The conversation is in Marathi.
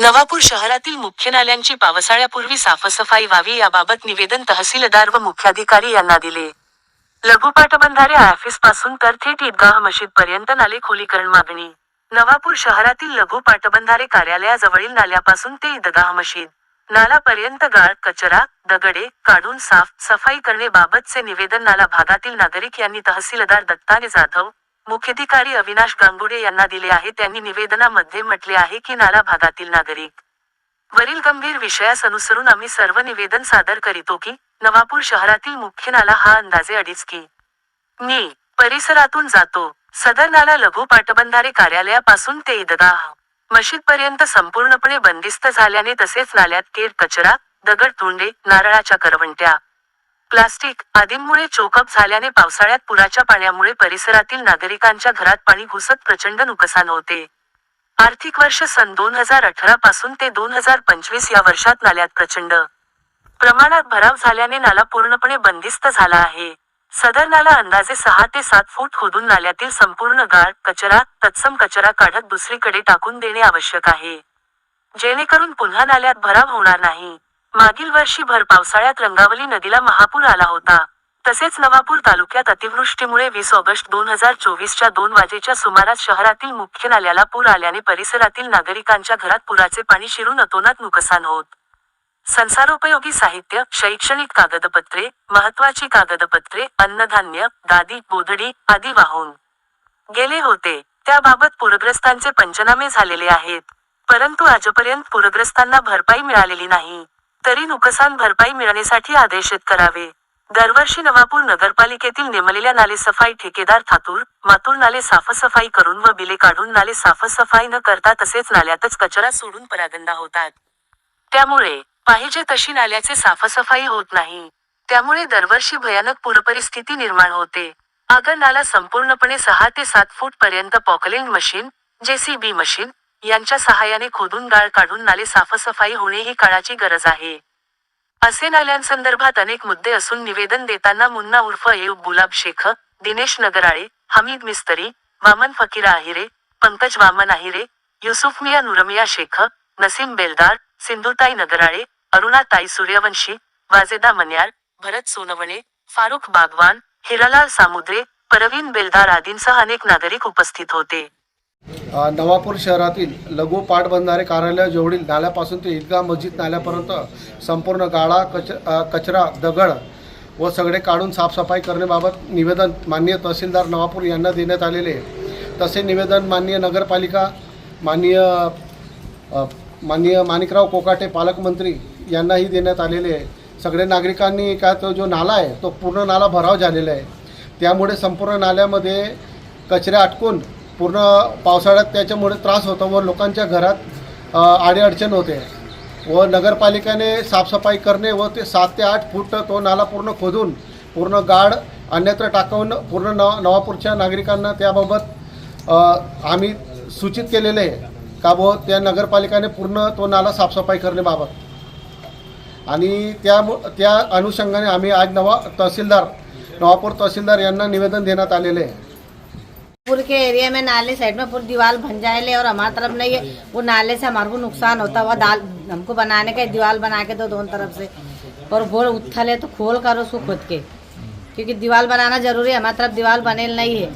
नवापूर शहरातील मुख्य नाल्यांची पावसाळ्यापूर्वी साफसफाई व्हावी याबाबत निवेदन तहसीलदार व मुख्याधिकारी यांना दिले. लघुपाटबंधारे ऑफिसपासून तर थेट ईदगाह मशीद पर्यंत नाले खोलीकरण मागणी. नवापूर शहरातील लघु पाटबंधारे कार्यालयाजवळील नाल्यापासून ते ईदगाह मशीद. नालापर्यंत गाळ कचरा दगडे काढून साफ सफाई करणे बाबतचे निवेदन नाला भागातील नागरिक यांनी तहसीलदार दत्ताने जाधव मुख्याधिकारी अविनाश गांगुडे यांना दिले आहे. त्यांनी निवेदनामध्ये म्हटले आहे की नाला भागातील नागरिक वरील गंभीर विषयास अनुसरून आम्ही सर्व निवेदन सादर करीतो की नवापूर शहरातील मुख्य नाला हा अंदाजे अडीच की. मी परिसरातून जातो. सदर नाला लघु पाटबंधारे कार्यालयापासून ते ईदगाह मशीद पर्यंत संपूर्णपणे बंदिस्त झाल्याने तसेच नाल्यात केर कचरा दगड तुंडे नारळाच्या करवंट्या प्लास्टिक आदींमुळे चोकअप झाल्याने पावसाळ्यात पुराच्या पाण्यामुळे परिसरातील नागरिकांच्या घरात पाणी घुसत प्रचंड नुकसान होते. आर्थिक वर्ष सन दोन हजार अठरा पासून ते दोन हजार पंचवीस या वर्षात नाल्यात प्रचंड प्रमाणात भराव झाल्याने नाला पूर्णपणे बंदिस्त झाला आहे. सदर नाला अंदाजे सहा ते सात फूट खोदून नाल्यातील संपूर्ण गाळ कचरा तत्सम कचरा काढत दुसरीकडे टाकून देणे आवश्यक आहे. जेणेकरून पुन्हा नाल्यात भराव होणार नाही. मागील वर्षी भर पावसाळ्यात रंगावली नदीला महापूर आला होता. तसेच नवापूर तालुक्यात अतिवृष्टीमुळे वीस ऑगस्ट दोन हजार चोवीसच्या दोन वाजेच्या सुमारास शहरातील मुख्य नाल्याला पूर आल्याने परिसरातील नागरिकांच्या घरात पुराचे पाणी शिरून अतोनात नुकसान होत. संसारोपयोगी साहित्य शैक्षणिक कागदपत्रे महत्वाची कागदपत्रे अन्नधान्य दादी बोधडी आदी वाहून गेले होते. त्याबाबत पूरग्रस्तांचे पंचनामे झालेले आहेत. परंतु आजपर्यंत पूरग्रस्तांना भरपाई मिळालेली नाही. तरी नुकसान भरपाई मिळण्यासाठी आदेशित करावे. दरवर्षी नवापूर नगरपालिकेतील नेमलेल्या नाले सफाई ठेकेदार थातूर मातूर नाले साफसफाई करून व बिले काढून नाले साफसफाई न करता तसेच नाल्यातच कचरा सोडून परागंदा होतात. त्यामुळे पाहिजे तशी नाल्याचे साफसफाई होत नाही. त्यामुळे दरवर्षी भयानक पूरपरिस्थिती निर्माण होते. आगर नाला संपूर्णपणे सहा ते सात फूट पर्यंत पॉकलिंग मशीन जेसीबी मशीन यांच्या सहाय्याने खोदून गाळ काढून नाले साफसफाई होणे ही काळाची गरज आहे. असे नाल्यांसंदर्भात अनेक मुद्दे असून निवेदन देताना मुन्ना उर्फ एयूब गुलाब शेख दिनेश नगराळे हमीद मिस्तरी वामन फकीरा आहिरे पंकज वामन आहिरे युसुफ मिया नुरमिया शेख नसीम बेलदार सिंधुताई नगराळे अरुणाताई सूर्यवंशी वाजेदा मन्यार भरत सोनवणे फारुख बागवान हिरालाल सामुद्रे परवीन बेलदार आदींसह अनेक नागरिक उपस्थित होते. नवापूर शहरातील लघु पाटबंधारे कार्यालयाजवळील नाल्यापासून ते ईदगाह मस्जिद नाल्यापर्यंत संपूर्ण गाळा कच कचरा दगड व सगळे काढून साफसफाई करण्याबाबत निवेदन माननीय तहसीलदार नवापूर यांना देण्यात आलेले आहे. तसे निवेदन माननीय नगरपालिका माननीय माननीय माणिकराव कोकाटे पालकमंत्री यांनाही देण्यात आलेले आहे सगळे नागरिकांनी काय तो जो नाला आहे तो पूर्ण नाला भराव झालेला आहे त्यामुळे संपूर्ण नाल्यामध्ये कचरे अटकून पूर्ण पावसाळ्यात त्याच्यामुळे त्रास होतो व लोकांच्या घरात अडीअडचण होते. व नगरपालिकेने साफसफाई करणे व ते सात ते आठ फूट तो नाला पूर्ण खोदून पूर्ण गाड अन्यत्र टाकवून पूर्ण नवा नवापूरच्या नागरिकांना त्याबाबत आम्ही सूचित केलेले आहे का व त्या नगरपालिकाने पूर्ण तो नाला साफसफाई करण्याबाबत. आणि त्या त्या अनुषंगाने आम्ही आज नवा तहसीलदार नवापूर तहसीलदार यांना निवेदन देण्यात आलेले आहे. पुर के एरिया में नाले साइड में पूरी दीवार बन जाए और हमारी तरफ नहीं है। वो नाले से हमारे को नुकसान होता हुआ दाल हमको बनाने का दीवार बना के दो दोनों तरफ से। और बोल उथल है तो खोल करो उसको खुद के। क्योंकि दीवार बनाना जरूरी है हमारी तरफ दीवार बने नहीं है।